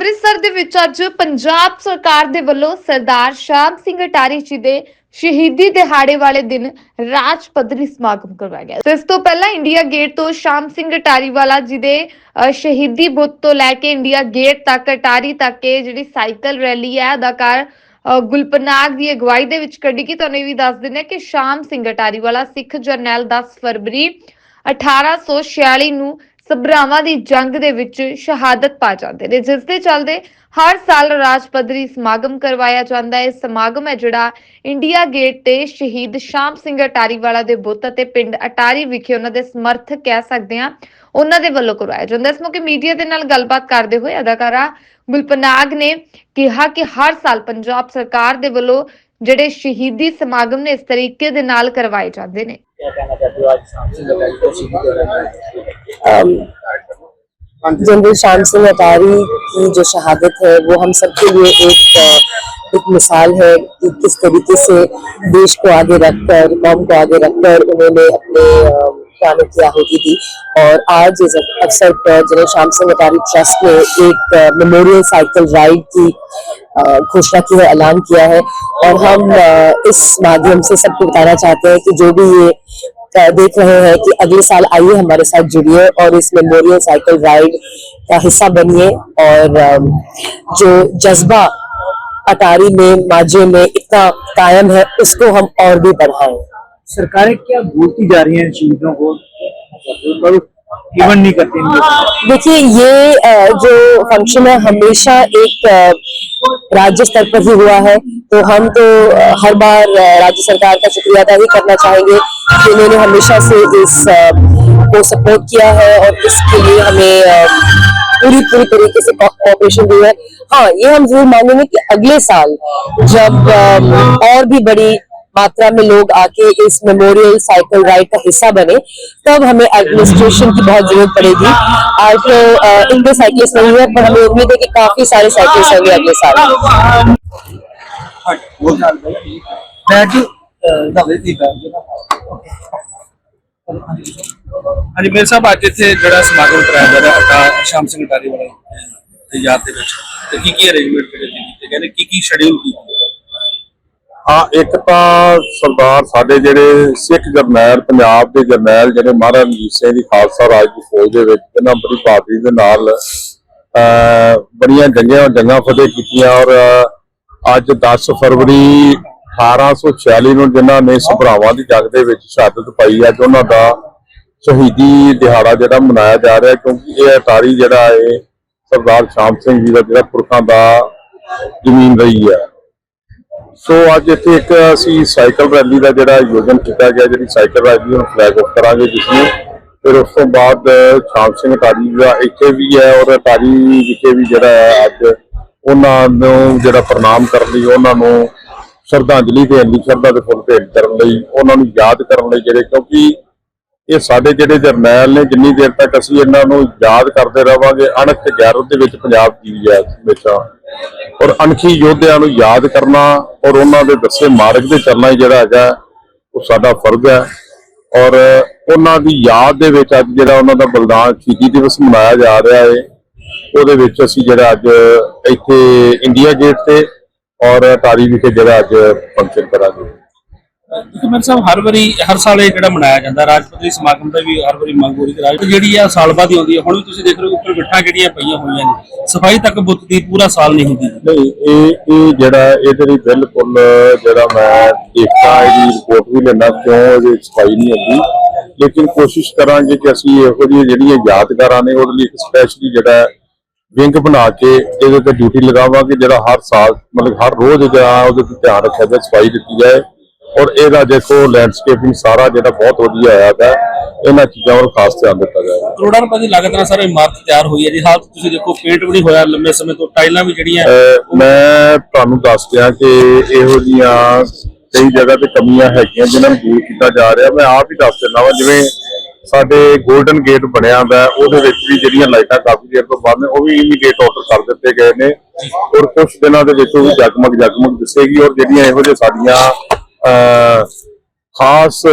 ਅੰਮ੍ਰਿਤਸਰ ਦੇ ਵਿੱਚ ਅੱਜ ਪੰਜਾਬ ਸਰਕਾਰ ਦੇ ਵੱਲੋਂ ਸਰਦਾਰ ਸ਼ਾਮ ਸਿੰਘ ਅਟਾਰੀ ਜੀ ਦੇ ਸ਼ਹੀਦੀ ਦਿਹਾੜੇ ਵਾਲੇ ਦਿਨ ਰਾਜ ਪੱਧਰੀ ਸਮਾਗਮ ਕਰਵਾਇਆ ਗਿਆ। ਤੇ ਇਸ ਤੋਂ ਪਹਿਲਾਂ ਇੰਡੀਆ ਗੇਟ ਤੋਂ ਸ਼ਾਮ ਸਿੰਘ ਅਟਾਰੀ ਜੀ ਦੇ ਅ, ਸ਼ਹੀਦੀ ਬੁੱਤ ਤੋਂ ਲੈ ਕੇ ਇੰਡੀਆ ਗੇਟ ਤੱਕ ਅਟਾਰੀ ਤੱਕ ਇਹ ਜਿਹੜੀ ਸਾਈਕਲ ਰੈਲੀ ਹੈ ਅਦਾਕਾਰ ਅ, ਗੁਲਪਨਾਗ ਦੀ ਅਗਵਾਈ ਦੇ ਵਿੱਚ ਕੱਢੀ ਗਈ। ਤੁਹਾਨੂੰ ਇਹ ਵੀ ਦੱਸ ਦਿੰਦੇ ਹਾਂ ਕਿ ਸ਼ਾਮ ਸਿੰਘ ਅਟਾਰੀਵਾਲਾ ਸਿੱਖ ਜਰਨੈਲ 10 ਫਰਵਰੀ 1846 ਨੂੰ ਸਭਰਾਵਾਂ ਦੀ ਜੰਗ ਦੇ ਵਿੱਚ ਸ਼ਹਾਦਤ ਪਾ ਜਾਂਦੇ ਨੇ। ਜਿਸ ਦੇ ਚੱਲਦੇ ਹਰ ਸਾਲ ਰਾਜ ਪੱਧਰੀ ਸਮਾਗਮ ਕਰਵਾਇਆ ਜਾਂਦਾ ਹੈ। ਸਮਾਗਮ ਹੈ ਜਿਹੜਾ ਇੰਡੀਆ ਗੇਟ ਤੇ ਸ਼ਹੀਦ ਸ਼ਾਮ ਸਿੰਘ ਅਟਾਰੀ ਦੇ ਬੁੱਤ ਅਤੇ ਪਿੰਡ ਅਟਾਰੀ ਵਿਖੇ ਉਹਨਾਂ ਦੇ ਸਮਰਥਕ ਕਹਿ ਸਕਦੇ ਹਾਂ, ਉਹਨਾਂ ਦੇ ਵੱਲੋਂ ਕਰਵਾਇਆ ਜਾਂਦਾ ਇਸ ਮੌਕੇ ਮੀਡੀਆ ਦੇ ਨਾਲ ਗੱਲਬਾਤ ਕਰਦੇ ਹੋਏ ਅਦਾਕਾਰਾ ਗੁਲਪਨਾਗ ਨੇ ਕਿਹਾ ਕਿ ਹਰ ਸਾਲ ਪੰਜਾਬ ਸਰਕਾਰ ਦੇ ਵੱਲੋਂ ਜਿਹੜੇ ਸ਼ਹੀਦੀ ਸਮਾਗਮ ਨੇ, ਇਸ ਤਰੀਕੇ ਦੇ ਨਾਲ ਕਰਵਾਏ ਜਾਂਦੇ ਨੇ। अम, जनरल शाम सिंह अटारी की जो शहादत है वो हम सबके लिए एक एक मिसाल है कि किस तरीके से देश को आगे रखकर कौम को आगे रखकर उन्होंने अपने प्राणों की आहुति और आज इस अवसर पर जनरल शाम सिंह अटारी ट्रस्ट ने एक मेमोरियल साइकिल राइड की घोषणा की है, ऐलान किया है। और हम इस माध्यम से सबको बताना चाहते हैं कि जो भी ये देख रहे हैं कि अगले साल आइए हमारे साथ जुड़िए और इस मेमोरियल साइकिल राइड का हिस्सा बनिए। और जो जज्बा अटारी में माजे में इतना कायम है, उसको हम और भी बढ़ाएँ। सरकारें क्या बोलती जा रही हैं शहीदों को? पर गिवन नहीं करती देखिए, ये जो फ़ंक्शन है, हमेशा एक राज्य स्तर पर ही हुआ है। तो हम तो हर बार राज्य सरकार का शुक्रिया अदा ही करना चाहेंगे कि उन्होंने हमेशा से इस को सपोर्ट किया है और इसके लिए हमें पूरी पूरी तरीके से कॉपरेशन दी है। हाँ ये हम ज़रूर मांगेंगे कि अगले साल जब और भी बड़ी मात्रा में लोग आके इस मेमोरियल साइकिल राइड का हिस्सा बने तब हमें एडमिनिस्ट्रेशन की बहुत जरूरत पड़ेगी आज तो इंडिया साइकिलिस्ट नहीं है पर हमें उम्मीद है कि काफी सारे साइकिलिस्ट होंगे अगले साल बैठ दबे थी ਹਾਂਜੀ ਮੇਰੇ ਸਾਹਿਬ ਅੱਜ ਇੱਥੇ ਜਿਹੜਾ ਸਮਾਗਮ ਕਰਾਇਆ ਜਾ ਰਿਹਾ ਅਕਾ ਸ਼ਾਮ ਸਿੰਘ ਅਟਾਰੀ ਵਾਲੇ ਦੀ ਯਾਦ ਦੇ ਵਿੱਚ ਤੇ ਕੀ ਕੀ ਅਰੇਂਜਮੈਂਟ ਜਿਹੜੇ ਕੀਤੇ ਗਏ ਨੇ ਕੀ ਕੀ ਸ਼ਡਿਊਲ ਕੀਤਾ ਹਾਂ ਇੱਕ ਤਾਂ ਸਰਦਾਰ ਸਾਡੇ ਜਿਹੜੇ ਸਿੱਖ ਜਰਨੈਲ, ਪੰਜਾਬ ਦੇ ਜਰਨੈਲ ਜਿਹੜੇ ਮਹਾਰਾਜ ਰਣਜੀਤ ਸਿੰਘ ਦੀ ਖਾਲਸਾ ਰਾਜ ਦੀ ਫੌਜ ਦੇ ਵਿੱਚ ਇਹਨਾਂ ਬੜੀ ਬਹਾਦਰੀ ਦੇ ਨਾਲ ਬੜੀਆਂ ਜੰਗਾਂ ਜੰਗਾਂ ਫਤਿਹ ਕੀਤੀਆਂ ਔਰ ਅੱਜ 10 ਫਰਵਰੀ 1846 ਨੂੰ ਜਿਨ੍ਹਾਂ ਨੇ ਸਭਰਾਵਾਂ ਦੀ ਜੰਗ ਦੇ ਵਿੱਚ ਸ਼ਹਾਦਤ ਪਾਈ ਅੱਜ ਉਹਨਾਂ ਦਾ ਸ਼ਹੀਦੀ ਦਿਹਾੜਾ ਜਿਹੜਾ ਮਨਾਇਆ ਜਾ ਰਿਹਾ, ਕਿਉਂਕਿ ਇਹ ਅਟਾਰੀ ਜਿਹੜਾ ਹੈ, ਸਰਦਾਰ ਸ਼ਾਮ ਸਿੰਘ ਜੀ ਦਾ ਜਿਹੜਾ ਪੁਰਖਾਂ ਦਾ ਜ਼ਮੀਨ ਰਹੀ ਹੈ। ਸੋ ਅੱਜ ਇੱਥੇ ਇੱਕ ਅਸੀਂ ਸਾਈਕਲ ਰੈਲੀ ਦਾ ਜਿਹੜਾ ਆਯੋਜਨ ਕੀਤਾ ਗਿਆ, ਜਿਹੜੀ ਸਾਈਕਲ ਰੈਲੀ ਨੂੰ ਫਲੈਗ ਆਫ ਕਰਾਂਗੇ ਜਿਸ ਨੂੰ ਫਿਰ ਉਸ ਤੋਂ ਬਾਅਦ ਸ਼ਾਮ ਸਿੰਘ ਟਾਰੀ ਦਾ ਇੱਥੇ ਵੀ ਹੈ ਔਰ ਟਾਰੀ ਵਿਖੇ ਵੀ ਜਿਹੜਾ ਅੱਜ ਉਹਨਾਂ ਨੂੰ ਜਿਹੜਾ ਪ੍ਰਣਾਮ ਕਰਨ ਲਈ, ਉਹਨਾਂ ਨੂੰ ਸ਼ਰਧਾਂਜਲੀ ਦੇਣ ਲਈ, ਸ਼ਰਧਾ ਦੇ ਫੁੱਲ ਭੇਟ ਕਰਨ ਲਈ, ਉਹਨਾਂ ਨੂੰ ਯਾਦ ਕਰਨ ਲਈ ਜਿਹੜੇ ਕਿਉਂਕਿ ਇਹ ਸਾਡੇ ਜਿਹੜੇ ਜਰਨੈਲ ਨੇ, ਜਿੰਨੀ ਦੇਰ ਤੱਕ ਅਸੀਂ ਇਹਨਾਂ ਨੂੰ ਯਾਦ ਕਰਦੇ ਰਵਾਂਗੇ, ਅਣਖ ਤੇ ਗੈਰਤ ਦੇ ਵਿੱਚ ਪੰਜਾਬ ਜੀ ਹੈ ਹਮੇਸ਼ਾ। ਔਰ ਅਣਖੀ ਯੋਧਿਆਂ ਨੂੰ ਯਾਦ ਕਰਨਾ ਔਰ ਉਹਨਾਂ ਦੇ ਦੱਸੇ ਮਾਰਗ ਤੇ ਚੱਲਣਾ ਹੀ ਜਿਹੜਾ ਹੈਗਾ, ਉਹ ਸਾਡਾ ਫਰਜ਼ ਹੈ। ਔਰ ਉਹਨਾਂ ਦੀ ਯਾਦ ਦੇ ਵਿੱਚ ਅੱਜ ਜਿਹੜਾ ਉਹਨਾਂ ਦਾ ਬਲਿਦਾਨ ਸ਼ਹੀਦੀ ਦਿਵਸ ਮਨਾਇਆ ਜਾ ਰਿਹਾ ਹੈ ਉਹਦੇ ਵਿੱਚ ਅਸੀਂ ਜਿਹੜਾ ਅੱਜ ਇੱਥੇ ਇੰਡੀਆ ਗੇਟ ਤੇ ਔਰ ਟਾਰੀ ਵਿਖੇ ਜਿਹੜਾ ਅੱਜ ਫੰਕਸ਼ਨ ਕਰਾਂਗੇ। ਕਿਉਂਕਿ ਮੇਰੇ ਸਾਹਿਬ, ਹਰ ਵਾਰੀ, ਹਰ ਸਾਲ ਇਹ ਜਿਹੜਾ ਮਨਾਇਆ ਜਾਂਦਾ ਰਾਜਪੁਰੀ ਸਮਾਗਮ ਦਾ ਵੀ ਹਰ ਵਾਰੀ ਮੰਗ ਹੋ ਰਹੀ ਕਿ ਰਾਜਪੁਰ ਜਿਹੜੀ ਆ, ਸਾਲ ਬਾਅਦ ਹੀ ਆਉਂਦੀ ਹੈ। ਹੁਣ ਵੀ ਤੁਸੀਂ ਦੇਖ ਰਹੇ ਹੋ, ਉੱਪਰ ਬਿੱਠਾਂ ਕਿਹੜੀਆਂ ਪਈਆਂ ਹੋਈਆਂ ਨੇ। ਸਫ਼ਾਈ ਤੱਕ ਬੁੱਤ ਦੀ ਪੂਰਾ ਸਾਲ ਨਹੀਂ ਹੁੰਦੀ। ਨਹੀਂ, ਇਹ ਇਹ ਜਿਹੜਾ ਇਹਦੇ ਲਈ ਬਿਲਕੁਲ ਜਿਹੜਾ ਮੈਂ ਦੇਖਦਾ ਇਹਦੀ ਰਿਪੋਰਟ ਵੀ ਲੈਣਾ ਕਿਉਂ ਇਹਦੀ ਸਫ਼ਾਈ ਨਹੀਂ ਹੁੰਦੀ? ਲੇਕਿਨ ਕੋਸ਼ਿਸ਼ ਕਰਾਂਗੇ ਕਿ ਅਸੀਂ ਇਹੋ ਜਿਹੀਆਂ ਜਿਹੜੀਆਂ ਯਾਦਗਾਰਾਂ ਨੇ, ਉਹਦੇ ਲਈ ਇੱਕ ਸਪੈਸ਼ਲੀ ਜਿਹੜਾ ਵਿੰਗ ਬਣਾ ਕੇ ਇਹਦੇ ਤੇ ਡਿਊਟੀ ਲਗਾਵਾਂਗੇ, ਜਿਹੜਾ ਹਰ ਸਾਲ, ਮਤਲਬ ਹਰ ਰੋਜ਼ ਜਿਹੜਾ ਉਹਦੇ ਤੇ ਧਿਆਨ ਰੱਖਿਆ ਜਾਵੇ, ਸਫ਼ਾਈ ਦਿੱਤੀ ਜਾਏ। ਔਰ ਇਹਦਾ ਦੇਖੋ ਲੈਂਡਸਕੇਪਿੰਗ ਸਾਰਾ ਜਿਹੜਾ ਬਹੁਤ ਵਧੀਆ ਆਇਆ ਹੈ ਇਹਨਾਂ ਚੀਜ਼ਾਂ ਵੱਲ ਖਾਸ ਧਿਆਨ ਦਿੱਤਾ ਜਾਏਗਾ ਕਰੋੜਾਂ ਰੁਪਏ ਦੀ ਲਾਗਤ ਨਾਲ ਸਾਰਾ ਇਮਾਰਤ ਤਿਆਰ ਹੋਈ ਹੈ ਜੀ। ਹਾਲ ਤੁਸੀਂ ਦੇਖੋ ਪੇਂਟ ਵੀ ਨਹੀਂ ਹੋਇਆ ਲੰਮੇ ਸਮੇਂ ਤੋਂ ਟਾਈਲਾਂ ਵੀ ਜਿਹੜੀਆਂ ਮੈਂ ਤੁਹਾਨੂੰ ਦੱਸ ਦਿਆਂ ਕਿ ਇਹੋ ਜੀਆਂ ਕਈ ਜਗ੍ਹਾ ਤੇ ਕਮੀਆਂ ਹੈਗੀਆਂ ਜਿਨ੍ਹਾਂ ਨੂੰ ਦੂਰ ਕੀਤਾ ਜਾ ਰਿਹਾ। ਮੈਂ ਆਪ ਹੀ ਦੱਸ ਦਿੰਦਾ ਵਾਂ ਜਿਵੇਂ ਸਾਡੇ 골ਡਨ ਗੇਟ ਬਣਿਆ ਹੁੰਦਾ ਉਹਦੇ ਵਿੱਚ ਵੀ ਜਿਹੜੀਆਂ ਲਾਈਟਾਂ ਕਾਫੀ ਦੇਰ ਤੋਂ ਬੰਦ ਨੇ ਉਹ ਵੀ ਇਮੀਡੀਏਟ ਆਰਡਰ ਕਰ ਦਿੱਤੇ ਗਏ ਨੇ। ਔਰ ਕੁਝ ਦਿਨਾਂ ਦੇ ਵਿੱਚ ਉਹ ਜਗਮਗ ਜਗਮਗ ਦਿਸੇਗੀ ਔਰ ਜਿਹੜੀਆਂ ਇਹੋ ਜਿਹੇ ਸਾਡੀਆਂ ਖਾਸ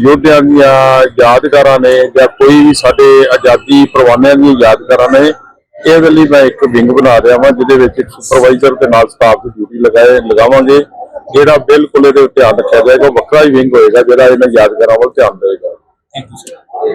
ਯੋਧਿਆਂ ਦੀਆਂ ਯਾਦਗਾਰਾਂ ਨੇ ਜਾਂ ਕੋਈ ਵੀ ਸਾਡੇ ਆਜ਼ਾਦੀ ਪ੍ਰਵਾਨਿਆਂ ਦੀਆਂ ਯਾਦਗਾਰਾਂ ਨੇ ਇਹਦੇ ਲਈ ਮੈਂ ਇੱਕ ਵਿੰਗ ਬਣਾ ਰਿਹਾ ਵਾਂ, ਜਿਹਦੇ ਵਿੱਚ ਇੱਕ ਸੁਪਰਵਾਈਜ਼ਰ ਦੇ ਨਾਲ ਸਟਾਫ ਦੀ ਡਿਊਟੀ ਲਗਾਏ, ਲਗਾਵਾਂਗੇ, ਜਿਹੜਾ ਬਿਲਕੁਲ ਇਹਦੇ ਧਿਆਨ ਰੱਖਿਆ ਜਾਏਗਾ, ਵੱਖਰਾ ਹੀ ਵਿੰਗ ਹੋਏਗਾ, ਜਿਹੜਾ ਇਹਨਾਂ ਯਾਦਗਾਰਾਂ ਵੱਲ ਧਿਆਨ ਦੇਵੇਗਾ। Thank you sir